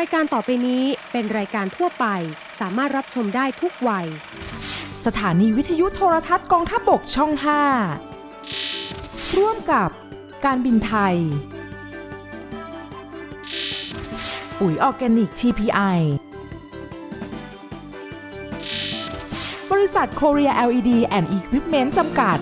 รายการต่อไปนี้เป็นรายการทั่วไป สามารถรับชมได้ทุกวัย สถานีวิทยุโทรทัศน์กองทัพบกช่อง 5 ร่วมกับการบินไทย ปุ๋ยออร์แกนิก TPI บริษัท Korea LED and Equipment จำกัด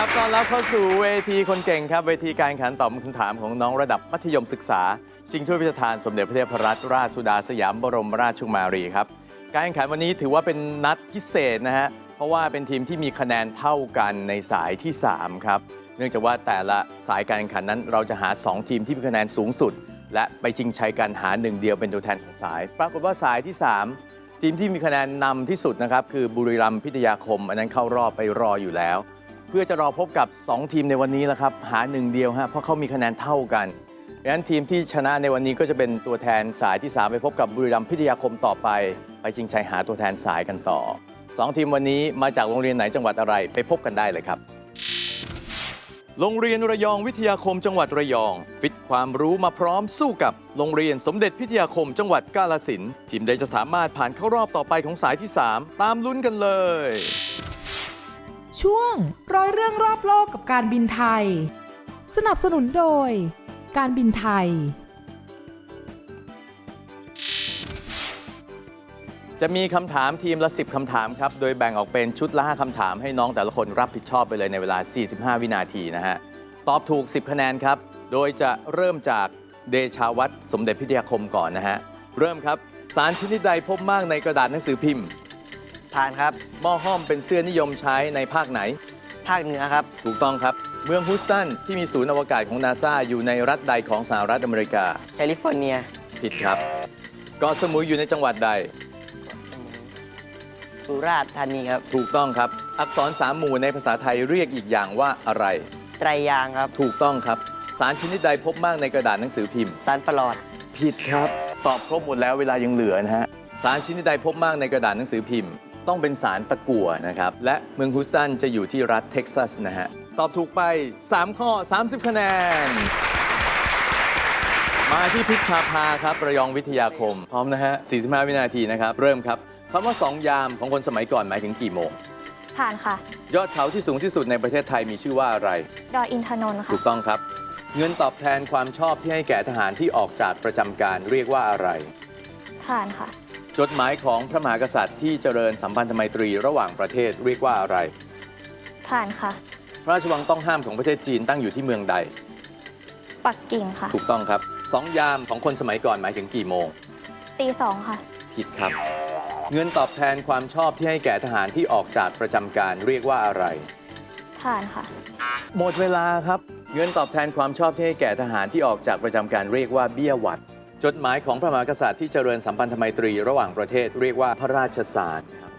ครับต้อนรับเข้าสู่เวทีคนเก่งครับ เวทีการแข่งขันตอบคำถามของน้องระดับมัธยมศึกษา ชิงถ้วยพระราชทานสมเด็จพระเทพรัตนราชสุดาสยามบรมราชกุมารีครับ การแข่งขันวันนี้ถือว่าเป็นนัดพิเศษนะฮะ เพราะว่าเป็นทีมที่มีคะแนนเท่ากันในสายที่ 3 ครับ เนื่องจากว่าแต่ละสายการแข่งขันนั้น เราจะหา 2 ทีมที่มีคะแนนสูงสุด และไปชิงชัยกันหาหนึ่งเดียวเป็นตัวแทนของสาย ปรากฏว่าสายที่ 3 ทีมที่มีคะแนนนำที่สุดนะครับคือบุรีรัมย์พิทยาคม อันนั้นเข้ารอบไปรออยู่แล้ว พื่อจะรอพบกับ 2 ทีมในวันนี้แหละครับ หาหนึ่งเดียวฮะเพราะเขามีคะแนนเท่ากันดังนั้นทีมที่ชนะในวันนี้ก็จะเป็นตัวแทนสายที่ 3 ไปพบกับบุรีรัมย์พิทยาคมต่อไป ไปชิงชัยหาตัวแทนสายกันต่อ 2 ทีมวันนี้มาจากโรงเรียนไหนจังหวัดอะไรไปพบกันได้เลยครับ โรงเรียนระยองวิทยาคมจังหวัดระยอง ฟิตความรู้มาพร้อมสู้กับโรงเรียนสมเด็จพิทยาคมจังหวัดกาฬสินทีมใดจะสามารถผ่านเข้ารอบต่อไปของสายที่ 3 ตามลุ้นกันเลย ช่วงร้อยเรื่องรอบโลกกับการบินไทย สนับสนุนโดย การบินไทย จะมีคำถามทีมละ 10คำถามครับ โดยแบ่งออกเป็นชุดละ5คำถามให้น้องแต่ละคนรับผิดชอบไปเลยในเวลา 45 วินาทีนะฮะ ตอบถูก 10 คะแนนครับ โดยจะเริ่มจากเดชาวัตรสมเด็จพิทยาคมก่อนนะฮะ เริ่มครับ สารชนิดใดพบมากในกระดาษหนังสือพิมพ์ ผ่านครับ หม้อห้อมเป็นเสื้อนิยมใช้ในภาคไหน ภาคเหนือครับ ถูกต้องครับ เมืองฮูสตันที่มีศูนย์อวกาศของนาซาอยู่ในรัฐใดของสหรัฐอเมริกา แคลิฟอร์เนียผิดครับเกาะสมุยอยู่ในจังหวัดใดเกาะสมุยสุราษฎร์ธานีครับ ถูกต้องครับ อักษรสามหมู่ในภาษาไทยเรียกอีกอย่างว่าอะไร ไตรยางค์ครับ ถูกต้องครับ สารชนิดใดพบมากในกระดาษหนังสือพิมพ์ สารประหลอด ผิดครับ ตอบครบหมดแล้วเวลายังเหลือนะฮะ สารชนิดใดพบมากในกระดาษหนังสือพิมพ์ ต้องเป็นสารตะกั่วนะครับ และเมืองฮูสตันจะอยู่ที่รัฐเท็กซัสนะฮะ ตอบถูกไป 3 ข้อ 30 คะแนน มาที่พิชชาภาครับ ระยองวิทยาคม พร้อมนะฮะ 45 วินาทีนะครับ เริ่มครับคำว่าสองยามของคนสมัยก่อนหมายถึงกี่โมง ผ่านค่ะ ยอดเขาที่สูงที่สุดในประเทศไทยมีชื่อว่าอะไร ดอยอินทนนท์ค่ะ ถูกต้องครับ เงินตอบแทนความชอบที่ให้แก่ทหารที่ออกจากประจำการเรียกว่าอะไร ผ่านค่ะ จดหมายของพระมหากษัตริย์ที่เจริญสัมพันธไมตรีระหว่างประเทศเรียกว่าอะไร ผ่านค่ะ พระราชวังต้องห้ามของประเทศจีนตั้งอยู่ที่เมืองใด ปักกิ่งค่ะ ถูกต้องครับสองยามของคนสมัยก่อนหมายถึงกี่โมงตีสองค่ะ ผิดครับ เงินตอบแทนความชอบที่ให้แก่ทหารที่ออกจากประจำการเรียกว่าอะไร ผ่านค่ะ หมดเวลาครับ เงินตอบแทนความชอบที่ให้แก่ทหารที่ออกจากประจำการเรียกว่าเบี้ยหวัด จดหมายของพระมหากษัตริย์ที่เจริญสัมพันธไมตรีระหว่างประเทศเรียกว่าพระราชสารครับ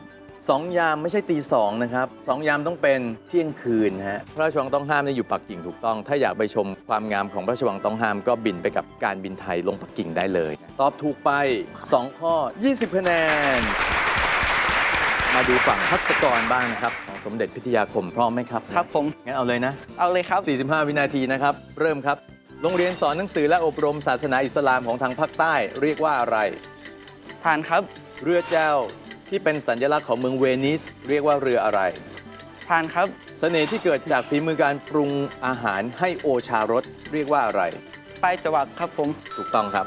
สองยามไม่ใช่ตีสองนะครับสองยามต้องเป็นเที่ยงคืนนะฮะพระราชวังต้องห้ามเนี่ยอยู่ปักกิ่งถูกต้อง ถ้าอยากไปชมความงามของพระราชวังต้องห้ามก็บินไปกับการบินไทยลงปักกิ่งได้เลย ตอบถูกไป 2 ข้อ 20 คะแนน มาดูฝั่งพัศกรบ้างนะครับของสมเด็จพิทยาคมพร้อมไหมครับครับผมงั้นเอาเลยนะ เอาเลยครับ 45 วินาทีนะครับ เริ่มครับ โรงเรียนสอนหนังสือและอบรมศาสนาอิสลามของทางภาคใต้เรียกว่าอะไร ผ่านครับ เรือแจวที่เป็นสัญลักษณ์ของเมืองเวนิส เรียกว่าเรืออะไร ผ่านครับ เสน่ห์ที่เกิดจากฝีมือการปรุงอาหารให้โอชารสเรียกว่าอะไร ป้ายจวักครับผม ถูกต้องครับ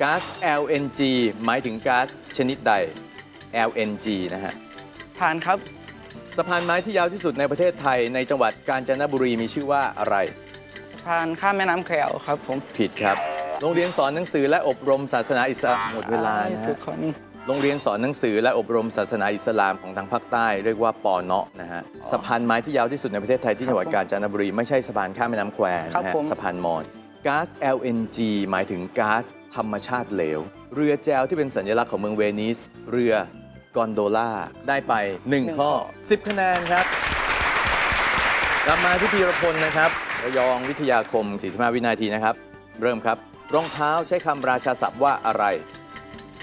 ก๊าซ LNG หมายถึงก๊าซชนิดใด LNG นะฮะ ผ่านครับ สะพานไม้ที่ยาวที่สุดในประเทศไทยในจังหวัดกาญจนบุรีมีชื่อว่าอะไรสะ พานข้ามแม่น้ำแควครับผมผิดครับ โรงเรียนสอนหนังสือและอบรมศาสนาอิสลามหมดเวลานะทุฮะกคนโรงเรียนสอนหนังสือและอบรมศาสนาอิสลามของทางภาคใต้เรียกว่าปอเนาะนะฮะสะพานไม้ที่ยาวที่สุดในประเทศไทยที่จังหวัดกาญจนบุรีไม่ใช่สะพานข้ามแม่น้ำแควนะฮะสะพานมอญก๊าซ LNG หมายถึงก๊าซธรรมชาติเหลว เรือแจวที่เป็นสัญลักษณ์ของเมืองเวนิส เรือกอนโดล่าได้ไป 1 ข้อ 10 คะแนนครับกลับมาที่พีรพลนะครับ ระยองวิทยาคม 45 วินาทีนะครับ เริ่มครับ รองเท้าใช้คำราชาศัพท์ว่าอะไร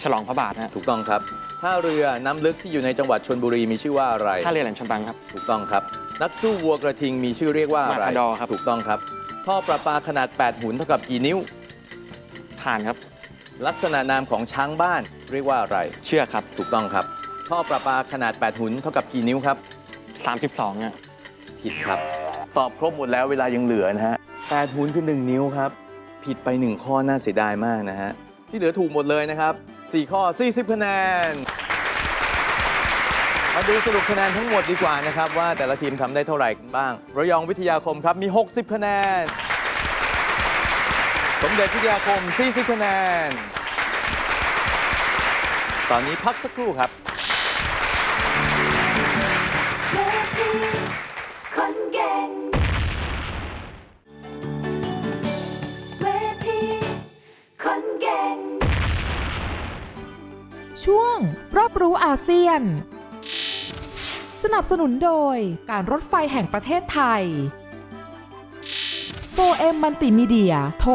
ฉลองพระบาทนะฮะถูกต้องครับท่าเรือน้ำลึกที่อยู่ในจังหวัดชนบุรีมีชื่อว่าอะไร ท่าเรือแหลมฉบังครับ ถูกต้องครับ นักสู้วัวกระทิงมีชื่อเรียกว่าอะไรมาคาดอร์ครับ ถูกต้องครับ ท่อประปาขนาด 8 หุ่นเท่ากับกี่นิ้ว ผ่านครับ ลักษณะนามของช้างบ้านเรียกว่าอะไร เชือกครับ ถูกต้องครับ ท่อประปาขนาด 8 หุ่นเท่ากับกี่นิ้วครับ 32เนี่ยผิดครับ ตอบครบหมดแล้วเวลายังเหลือนะฮะ8หุ่นคือ1นิ้วครับ ผิดไป1ข้อน่าเสียดายมากนะฮะ ที่เหลือถูกหมดเลยนะครับ 4 ข้อ 40 คะแนน มาดูสรุปคะแนนทั้งหมดดีกว่านะครับ ว่าแต่ละทีมทำได้เท่าไหร่กันบ้าง ระยองวิทยาคมครับมี 60 คะแนน สมเด็จวิทยาคม 40 คะแนน ตอนนี้พักสักครู่ครับ อาเซียน สนับสนุนโดยการรถไฟแห่งประเทศไทย 4M มัลติมีเดีย โทร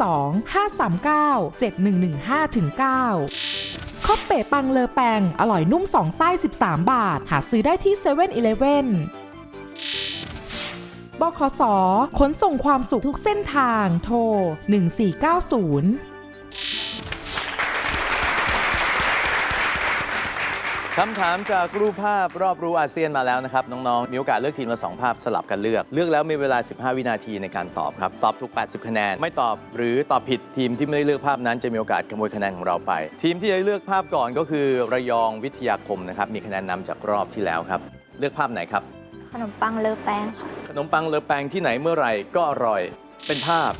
02 539 7115 9คอปเป๋ปังเลอแปง อร่อยนุ่ม2ไส้ 13 บาท หาซื้อได้ที่7 e เ e ่ e อเลบขสขนส่งความสุขทุกเส้นทาง โทร 1490 คำถามจากรูปภาพรอบรู้อาเซียนมาแล้วนะครับ น้อง ๆ มีโอกาสเลือกทีมละสองภาพสลับกันเลือก เลือกแล้วมีเวลา 15 วินาทีในการตอบครับ ตอบถูก 80 คะแนน ไม่ตอบหรือตอบผิดทีมที่ไม่ได้เลือกภาพนั้นจะมีโอกาสขโมยคะแนนของเราไป ทีมที่ได้เลือกภาพก่อนก็คือระยองวิทยาคมนะครับมีคะแนนนำจากรอบที่แล้วครับ เลือกภาพไหนครับ ขนมปังเลอแป้งค่ะขนมปังเลอแปงที่ไหนเมื่อไหร่ก็อร่อย เป็นภาพ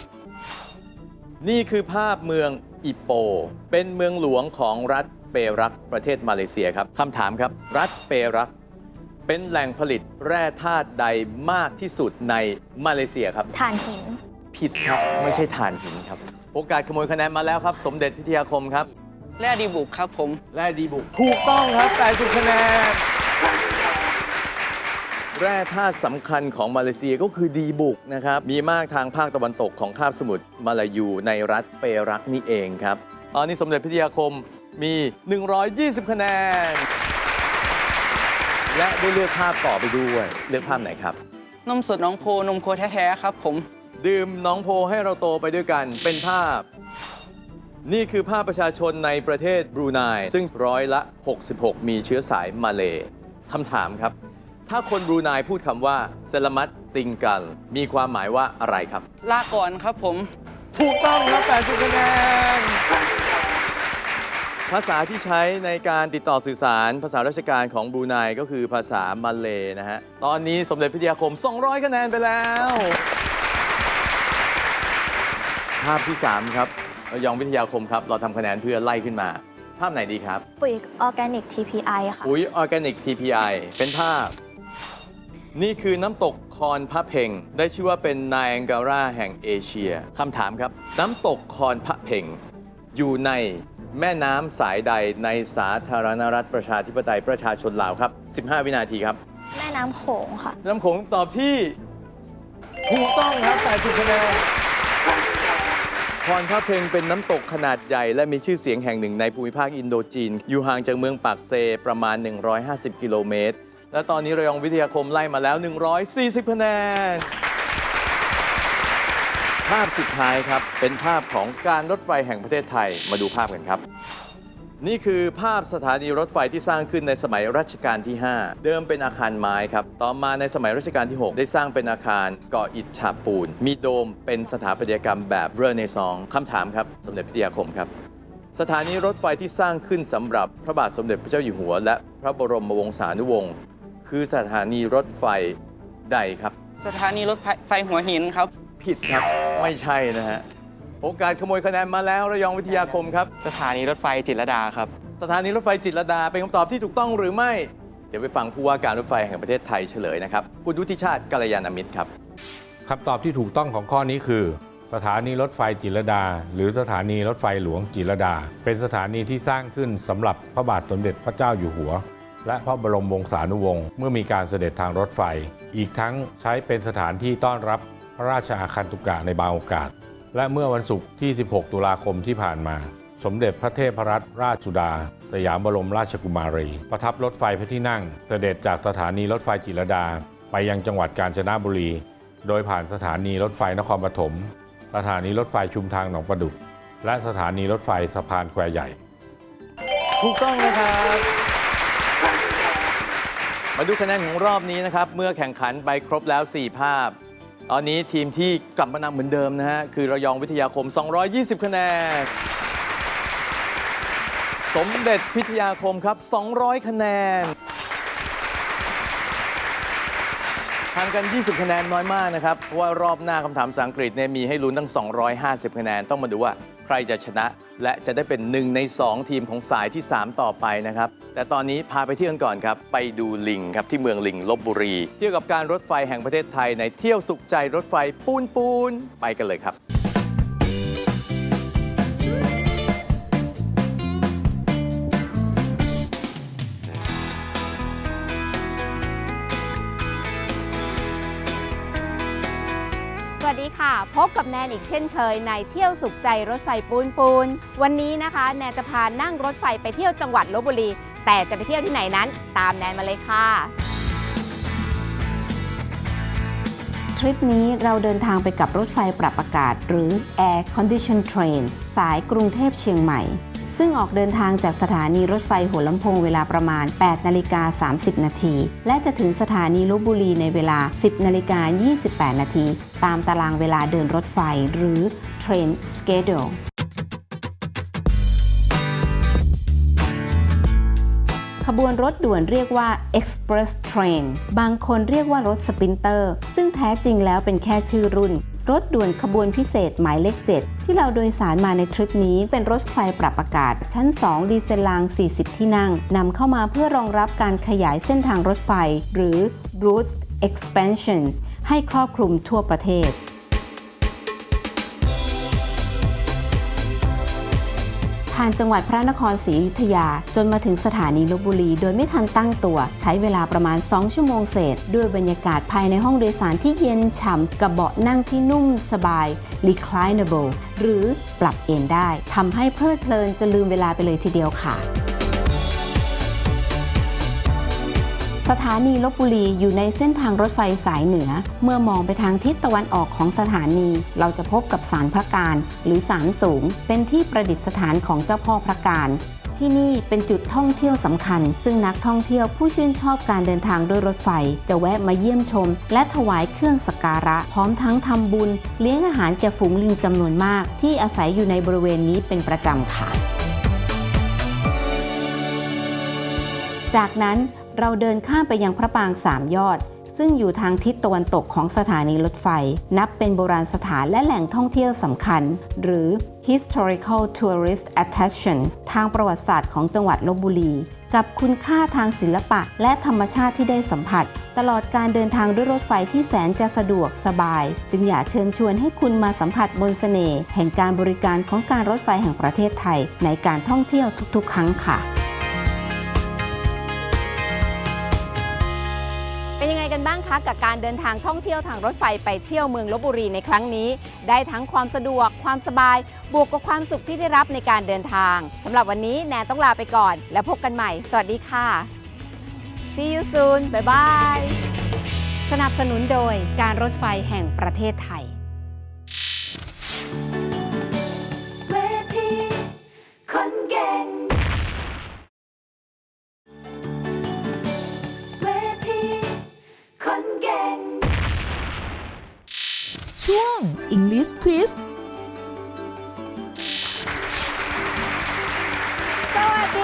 นี่คือภาพเมืองอิโป เป็นเมืองหลวงของรัฐ เปรักประเทศมาเลเซียครับคำถามครับ รัฐเปรัก เป็นแหล่งผลิตแร่ธาตุใดมากที่สุดในมาเลเซียครับ ถ่านหิน ผิดครับไม่ใช่ถ่านหินครับ โอกาสขโมยคะแนนมาแล้วครับ สมเด็จพิทยาคมครับ แร่ดีบุกครับผม แร่ดีบุกถูกต้องครับ80คะแนนแร่ธาตุสำคัญของมาเลเซียก็คือดีบุกนะครับ มีมากทางภาคตะวันตกของคาบสมุทรมาลายูในรัฐเปรักนี่เองครับ ตอนนี้สมเด็จพิทยาคม มี 120 คะแนน และได้เลือกภาพต่อไปด้วย เลือกภาพไหนครับ นมสดน้องโพนมโคแท้ๆครับผม ดื่มน้องโพให้เราโตไปด้วยกันเป็นภาพ นี่คือภาพประชาชนในประเทศบรูไนซึ่งร้อยละ 66 มีเชื้อสายมาเลคำถามครับ ถ้าคนบรูไนพูดคำว่าเซลามัตติงกัน มีความหมายว่าอะไรครับ ลาก่อนครับผม ถูกต้องครับ80คะแนน ภาษาที่ใช้ในการติดต่อสื่อสารภาษาราชการของบรูไนก็คือภาษามาเลนะฮะ ตอนนี้สมเด็จพิทยาคม 200 คะแนนไปแล้ว ภาพที่ 3 ครับระยองวิทยาคมครับ เราทำคะแนนเพื่อไล่ขึ้นมา ภาพไหนดีครับ ปุ๋ยออร์แกนิก TPI ค่ะ ปุ๋ยออร์แกนิก TPI เป็นภาพ นี่คือน้ำตกคอนพระเพ่งได้ชื่อว่าเป็นไนแองการาแห่งเอเชียคำถามครับ น้ำตกคอนพระเพ่งอยู่ใน แม่น้ำสายใดในสาธารณรัฐประชาธิปไตยประชาชนลาวครับ 15 วินาทีครับ แม่น้ำโขงค่ะ น้ำโขงตอบที่ถูกต้องครับ80คะแนนพรพระเพลงเป็นน้ำตกขนาดใหญ่ และมีชื่อเสียงแห่งหนึ่งในภูมิภาคอินโดจีน อยู่ห่างจากเมืองปากเซประมาณ 150 กิโลเมตร และตอนนี้ระยองวิทยาคมไล่มาแล้ว 140คะแนน ภาพสุดท้ายครับ เป็นภาพของการรถไฟแห่งประเทศไทยมาดูภาพกันครับ นี่คือภาพสถานีรถไฟที่สร้างขึ้นในสมัยรัชกาลที่ 5 เดิมเป็นอาคารไม้ครับ ต่อมาในสมัยรัชกาลที่ 6 ได้สร้างเป็นอาคารก่ออิฐฉาบปูน มีโดมเป็นสถาปัตยกรรมแบบเรเนซองส์คำถามครับ สมเด็จพระเทยาคมครับสถานีรถไฟที่สร้างขึ้นสำหรับพระบาทสมเด็จพระเจ้าอยู่หัว และพระบรมวงศานุวงศ์คือสถานีรถไฟใดครับ สถานีรถไฟหัวหินครับ ผิดครับ ไม่ใช่นะฮะ โอกาสขโมยคะแนนมาแล้วระยองวิทยาคมครับ สถานีรถไฟจิตรลดาครับ สถานีรถไฟจิตรลดาเป็นคำตอบที่ถูกต้องหรือไม่ เดี๋ยวไปฟังผู้ว่าการรถไฟแห่งประเทศไทยเฉลยนะครับ คุณวุฒิชาติกัลยาณมิตรครับ คำตอบที่ถูกต้องของข้อนี้คือ สถานีรถไฟจิตรลดา หรือสถานีรถไฟหลวงจิตรลดา เป็นสถานีที่สร้างขึ้นสำหรับพระบาทสมเด็จพระเจ้าอยู่หัว และพระบรมวงศานุวงศ์เมื่อมีการเสด็จทางรถไฟ อีกทั้งใช้เป็นสถานที่ต้อนรับ พระราชอาคันตุกะในบางโอกาส และเมื่อวันศุกร์ที่ 16 ตุลาคมที่ผ่านมา สมเด็จพระเทพรัตนราชสุดา สยามบรมราชกุมารี ประทับรถไฟพระที่นั่ง เสด็จจากสถานีรถไฟจิรดา ไปยังจังหวัดกาญจนบุรี โดยผ่านสถานีรถไฟนครปฐม สถานีรถไฟชุมทางหนองประดุก และสถานีรถไฟสะพานแควใหญ่ ถูกต้องนะครับ มาดูคะแนนของรอบนี้นะครับ เมื่อแข่งขันไปครบแล้ว 4 ภาพ ตอนนี้ทีมที่กลับมานำเหมือนเดิมนะฮะ คือระยองวิทยาคม 220 คะแนน สมเด็จพิทยาคมครับ 200 คะแนนห่างกัน 20 คะแนนน้อยมากนะครับ เพราะว่ารอบหน้าคำถามสังกฤษเนี่ยมีให้ลุ้นตั้ง 250 คะแนน ต้องมาดูว่า ใครจะชนะ และจะได้เป็นหนึ่งใน 2 ทีมของสายที่ 3 ต่อไปนะครับ แต่ตอนนี้พาไปเที่ยวกันก่อนครับ ไปดูลิงครับที่เมืองลิงลบบุรี เที่ยวกับการรถไฟแห่งประเทศไทยในเที่ยวสุขใจรถไฟปูนปูนไปกันเลยครับ พบกับแนนอีกเช่นเคยในเที่ยวสุขใจรถไฟปูนปูน วันนี้นะคะ แนนจะพานั่งรถไฟไปเที่ยวจังหวัดลบบุรี แต่จะไปเที่ยวที่ไหนนั้น ตามแนนมาเลยค่ะ ทริปนี้เราเดินทางไปกับรถไฟปรับอากาศ หรือ Air Condition Train สายกรุงเทพเชียงใหม่ ซึ่งออกเดินทางจากสถานีรถไฟหัวลำโพงเวลาประมาณ 8 นาฬิกา 30 นาที และจะถึงสถานีลบบุรีในเวลา 10 นาฬิกา 28 นาที ตามตารางเวลาเดินรถไฟหรือ Train Schedule ขบวนรถด่วนเรียกว่า Express Train บางคนเรียกว่ารถสปินเตอร์ ซึ่งแท้จริงแล้วเป็นแค่ชื่อรุ่น รถด่วนขบวนพิเศษหมายเลข 7 ที่เราโดยสารมาในทริปนี้เป็นรถไฟปรับอากาศ ชั้น 2 ดีเซลราง 40 ที่นั่งนำเข้ามาเพื่อรองรับการขยายเส้นทางรถไฟ หรือ route expansion ให้ครอบคลุมทั่วประเทศานจังหวัดพระนครศรีอยุธยา จนมาถึงสถานีลบบุรี โดยไม่ทันตั้งตัว ใช้เวลาประมาณ 2 ชั่วโมงเศษ ด้วยบรรยากาศภายในห้องโดยสารที่เย็นฉ่ำกับเบาะนั่งที่นุ่มสบาย reclinable หรือปรับเอนได้ทำให้เพลิดเพลินจนลืมเวลาไปเลยทีเดียวค่ะ สถานีลบบุรีอยู่ในเส้นทางรถไฟสายเหนือ เมื่อมองไปทางทิศตะวันออกของสถานี เราจะพบกับศาลพระการ หรือศาลสูง เป็นที่ประดิษฐานของเจ้าพ่อพระการ ที่นี่เป็นจุดท่องเที่ยวสำคัญ ซึ่งนักท่องเที่ยวผู้ชื่นชอบการเดินทางด้วยรถไฟ จะแวะมาเยี่ยมชม และถวายเครื่องสักการะ พร้อมทั้งทำบุญ เลี้ยงอาหารแก่ฝูงลิงจำนวนมาก ที่อาศัยอยู่ในบริเวณนี้เป็นประจำค่ะ จากนั้น เราเดินข้ามไปยังพระปางสามยอด ซึ่งอยู่ทางทิศตะวันตกของสถานีรถไฟ นับเป็นโบราณสถานและแหล่งท่องเที่ยวสำคัญ หรือ historical tourist attraction ทางประวัติศาสตร์ของจังหวัดลบบุรีกับคุณค่าทางศิลปะและธรรมชาติที่ได้สัมผัส ตลอดการเดินทางด้วยรถไฟที่แสนจะสะดวกสบาย จึงอยากเชิญชวนให้คุณมาสัมผัสบนเสน่ห์แห่งการบริการของการรถไฟแห่งประเทศไทย ในการท่องเที่ยวทุกๆ ครั้งค่ะ นบ้างคะกับการเดินทางท่องเที่ยวทางรถไฟไปเที่ยวเมืองลบบุรีในครั้งนี้ ได้ทั้งความสะดวกความสบาย บวกกับความสุขที่ได้รับในการเดินทางสำหรับวันนี้แนนต้องลาไปก่อน แล้วพบกันใหม่ สวัสดีค่ะ See you soon บ๊ายบายสนับสนุนโดยการรถไฟแห่งประเทศไทย ช่วง English Quiz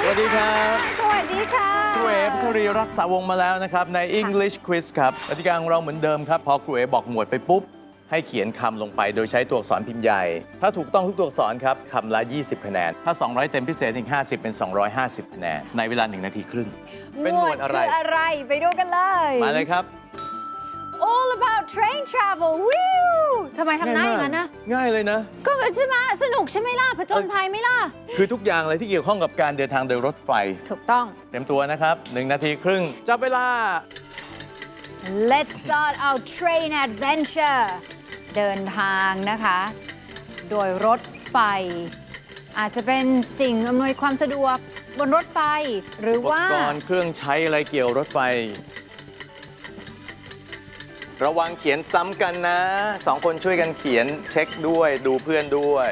สวัสดีครับ สวัสดีค่ะครูเอ๋พัชรีรักษาวงศ์มาแล้วนะครับ ใน English Quiz ครับกติกาของเราเหมือนเดิมครับ พอครูเอ๋บอกหมวดไปปุ๊บ ให้เขียนคำลงไปโดยใช้ตัวอักษรพิมพ์ใหญ่ ถ้าถูกต้องทุกตัวอักษรครับคำละ 20 คะแนน ถ้า 200 เต็มพิเศษอีก 50 เป็น 250 คะแนน ในเวลา 1 นาทีครึ่ง เป็นหมวดอะไร คืออะไร ไปดูกันเลย มาเลยครับ All about train travel วิวทำไมทำหน้าอย่างนั้นนะ ง่ายเลยนะ ก็ใช่ไหมสนุกใช่ไหมล่ะผจญภัยไหมล่ะ คือทุกอย่างเลยที่เกี่ยวข้องกับการเดินทางโดยรถไฟ ถูกต้อง เต็มตัวนะครับ 1 นาทีครึ่ง จับเวลา Let's start our train adventure เดินทางนะคะ โดยรถไฟ อาจจะเป็นสิ่งอำนวยความสะดวกบนรถไฟ หรืออุปว่ากรณ์เครื่องใช้อะไรเกี่ยวรถไฟ ระวังเขียนซ้ำกันนะสองคนช่วยกันเขียนเช็คด้วยดูเพื่อนด้วย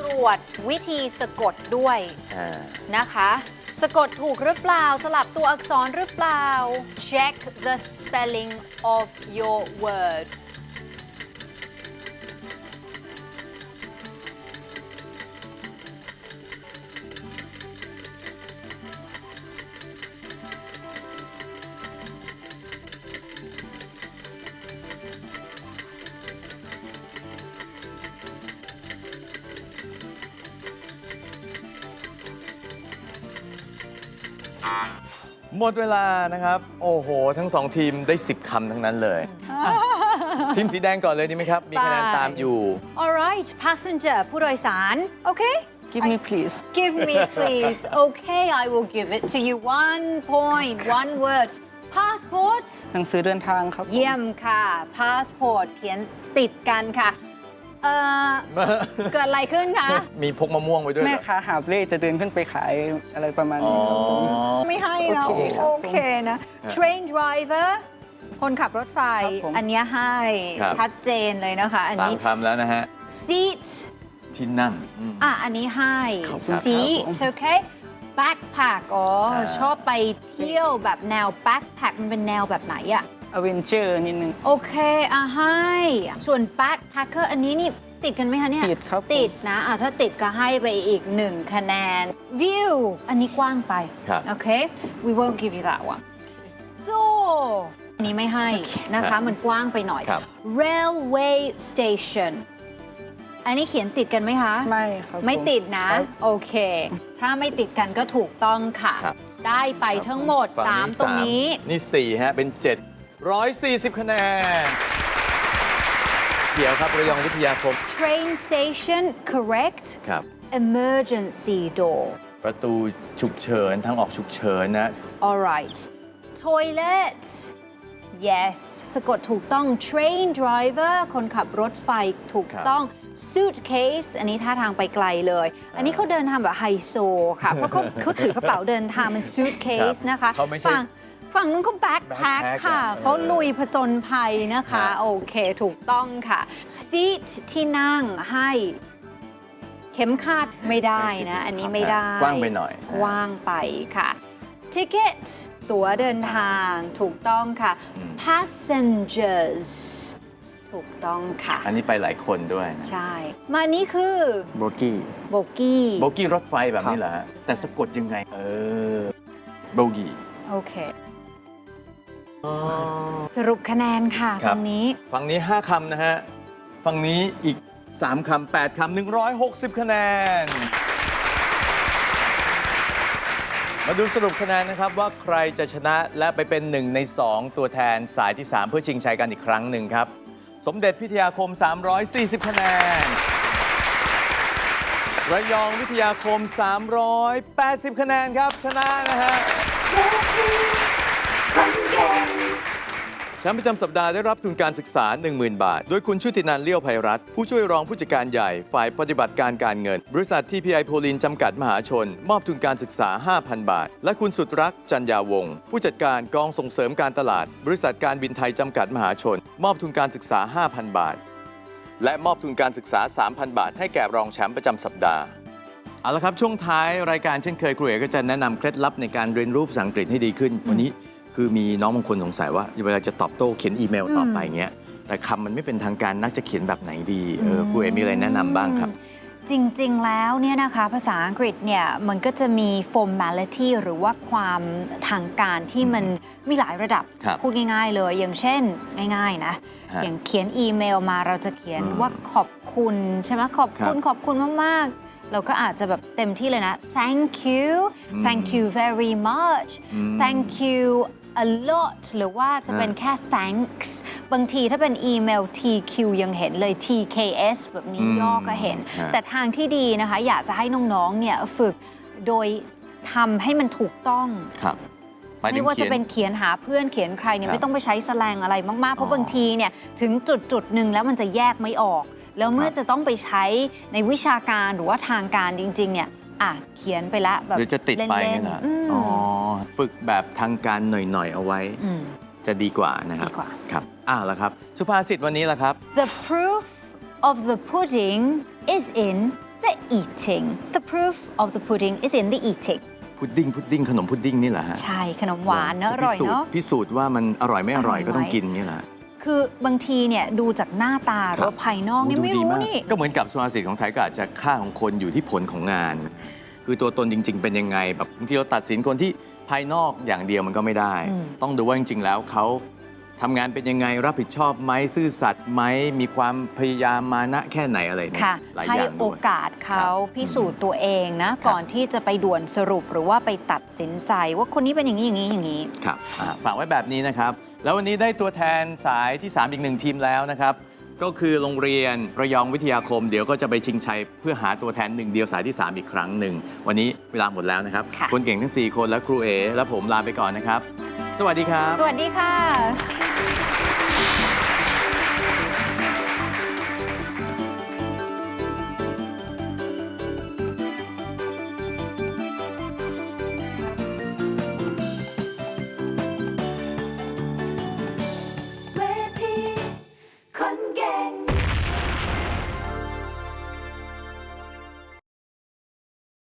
ตรวจวิธีสะกดด้วยอ่า นะคะ สะกดถูกหรือเปล่า สลับตัวอักษรหรือเปล่า check the spelling of your word หมดเวลานะครับ โอ้โห ทั้งสองทีมได้ 10คำทั้งนั้นเลยอะทีมสีแดงก่อนเลยดีไหมครับ มีคะแนนตามอยู่ alright passenger ผู้โดยสารโอเค give me please Give me, please. Okay, I will give it to you. One point, one word. Passport หนังสือเดินทางครับผมเยี่ยมค่ะ passport เขียนติดกันค่ะ เอ่อ เกิดอะไรขึ้นคะ มีพกมะม่วงไว้ด้วยเหรแม่อ ค้าหาบเล่จะเดินขึ้นไปขายอะไรประมาณอ๋อนี้ครับผม ไม่ให้เนาะโอเคครับโอเคนะ train driver คนขับรถไฟ ครับผม อันเนี้ยให้ครับ ชัดเจนเลยนะคะ อันสามนี้ คำแล้วนะฮะ seat ที่นั่งอืม อะ อันนี้ให้ ขอบคุณครับ seat ผม โอเค backpack อ๋อ อ่า ชอบไปเที่ยวแบบแนว backpack มันเป็นแนวแบบไหนอะ อเวนเจอร์นิดนึง โอเคอะให้ ส่วน backpacker อันนี้นี่ติดกันไหมคะเนี่ย ติดครับผม ติดนะอะถ้าติดก็ให้ไปอีกหนึ่งคะแนน view อันนี้กว้างไป ครับ โอเค we won't give you that one door อันนี้ไม่ให้นะครัคะบมันกว้างไปหน่อย ครับ railway station อันนี้เขียนติดกันไหมคะ ไม่ครับผมไม่ติดนะ ครับ โอเค ถ้าไม่ติดกันก็ถูกต้องค่ะ ครับ ได้ไปทั้งหมดฝั่3ตรงนี้สามนี่4ฮะ เป็น 740 คะแนน เดี๋ยวครับระยองวิทยาคม train station correct ครับ emergency door ประตูฉุกเฉินทางออกฉุกเฉินนะ alright toilet yes สะกดถูกต้อง train driver คนขับรถไฟถูกต้อง suitcase อันนี้ท่าทางไปไกลเลย อันนี้เขาเดินทางแบบไฮโซค่ะ เพราะเขาเขาถือกระเป๋าเดินทางเป็น suitcase นะคะเขาไม่ใช่ ฝั่ง ฝั่งนู้นเขา backpack backpack ค่ะอะเขาลุยผจญภัยนะคะ ฮะ โอเค ถูกต้องค่ะ seat ที่นั่งให้ เข็มขัดไม่ได้นะ อันนี้ไม่ได้ กว้างไปหน่อย กว้างไปค่ะ ticket ตั๋วเดินทางถูกต้องค่ะ อืม passengers ถูกต้องค่ะ อันนี้ไปหลายคนด้วยนะใช่ มานี่คือโบกี้ โบกี้ โบกี้รถไฟแบบนี้เหรอฮะแต่สะกดยังไง เออโบกี้โอเค สรุปคะแนนค่ะคตรัรบงนี้ ฝั่งนี้ 5คำนะฮะ ฝั่งนี้อีก 3คำ8คำ160 คะแนน มาดูสรุปคะแนนนะครับว่าใครจะชนะและไปเป็น 1 ใน 2 ตัวแทนสายที่ 3 เพื่อชิงชัยกันอีกครั้งหนึ่งครับ สมเด็จพิทยาคม 340 คะแนน ระยองวิทยาคม 380 คะแนนครับ ชนะนะฮะคนเก่ง แชมป์ประจำสัปดาห์ได้รับทุนการศึกษา 10,000 บาท โดยคุณชุตินันเลี้ยวภัยรัฐ ผู้ช่วยรองผู้จัดการใหญ่ ฝ่ายปฏิบัติการการเงิน บริษัททีพีไอโพลินจำกัดมหาชน มอบทุนการศึกษา 5,000 บาท และคุณสุดรักจันยาวงศ์ผู้จัดการกองส่งเสริมการตลาด บริษัทการบินไทยจำกัดมหาชน มอบทุนการศึกษา 5,000 บาท และมอบทุนการศึกษา 3,000 บาท ให้แก่รองแชมป์ประจำสัปดาห์เอาละครับช่วงท้ายรายการเช่นเคยครูเอกก็จะแนะนำเคล็ดลับในการเรียนรู้ภาษาอังกฤษให้ดีขึ้น วันนี้ คือมีน้องบางคนสงสัยว่าเวลาจะตอบโต้เขียนอีเมลต่อไปเงี้ยแต่คำมันไม่เป็นทางการนักจะเขียนแบบไหนดีเออครูเอกมีอะไรแนะนำบ้างครับ จริง ๆ แล้วเนี่ยนะคะภาษาอังกฤษเนี่ยมันก็จะมี formality หรือว่าความทางการที่มันมีหลายระดับครับพูดง่าย ๆ เลย อย่างเช่นง่าย ๆ นะ ฮะอย่างเขียนอีเมลมาเราจะเขียนอืมว่าขอบคุณใช่ไหมขอบคุณครับขอบคุณมากๆ เราก็อาจจะแบบเต็มที่เลยนะ thank you อืม thank you very much อืม thank you a lot หรือว่าจะเป็นฮะแค่ thanks บางทีถ้าเป็นอีเมล TQ ยังเห็นเลย TKS แบบนี้อืมย่อก็เห็น ฮะ แต่ทางที่ดีนะคะ อยากจะให้น้องๆ เนี่ยฝึกโดยทำให้มันถูกต้อง ครับหยถึไม่งว่าจะขีย เป็นเขียนหาเพื่อนเขียนใครเนี่ยครับไม่ต้องไปใช้แสแลงอะไรมาก ๆ เพอ๋ราะอ บางทีเนี่ยถึงจุดจุดๆหนึ่งแล้วมันจะแยกไม่ออก แล้วเมื่อครับจะต้องไปใช้ในวิชาการหรือว่าทางการจริง ๆ เนี่ย อะเขียนไปละแบบหรือจะติดไปเล่ไงนล่ะๆอืมอ๋อ ฝึกแบบทางการหน่อยๆเอาไว้ ม จะดีกว่านะครับดีกว่า ครับอ่าแล้วครับ สุภาษิตวันนี้ล่ะครับ The proof of the pudding is in the eating The proof of the pudding is in the eating พุดดิ้งพุดดิ้งขนมพุดดิ้งนี่เหรอฮะใช่ขนมหวานเนอะอจร่อยพิสูจเนาะพิสูจน์ว่ามันอร่อยไม่อร่อยอร่อยก็ต้องไหมกินนี่แหละ คือบางทีเนี่ยดูจากหน้าตาหรือว่าภายนอกนี่โดูไม่ดีรู้มากนี่ ก็เหมือนกับสุภาษิตของไทยก็อาจจะค่าของคนอยู่ที่ผลของงาน คือตัวตนจริง ๆ เป็นยังไงแบบบางทีเราตัดสินคนที่ภายนอกอย่างเดียวมันก็ไม่ได้อืมต้องดูว่าจริง ๆ แล้วเขา ทำงานเป็นยังไงรับผิดชอบไหมซื่อสัตย์ไหมมีความพยายามมานะแค่ไหนอะไรเนี่ยค่ะหลายให้อย่างโอด้วย กาสเขาครับพิสูจน์ตัวเองนะก่อนที่จะไปด่วนสรุปหรือว่าไปตัดสินใจว่าคนนี้เป็นอย่างนี้อย่างนี้อย่างนี้ ครับอ่าฝากไว้แบบนี้นะครับ แล้ววันนี้ได้ตัวแทนสายที่ 3 อีกหนึ่งทีมแล้วนะครับ ก็คือโรงเรียนระยองวิทยาคม เดี๋ยวก็จะไปชิงชัยเพื่อหาตัวแทนหนึ่งเดียวสายที่ 3 อีกครั้งหนึ่ง วันนี้เวลาหมดแล้วนะครับค่ะคนเก่งทั้ง 4 คนและครูเอและผมลาไปก่อนนะครับ สวัสดีครับ สวัสดีค่ะ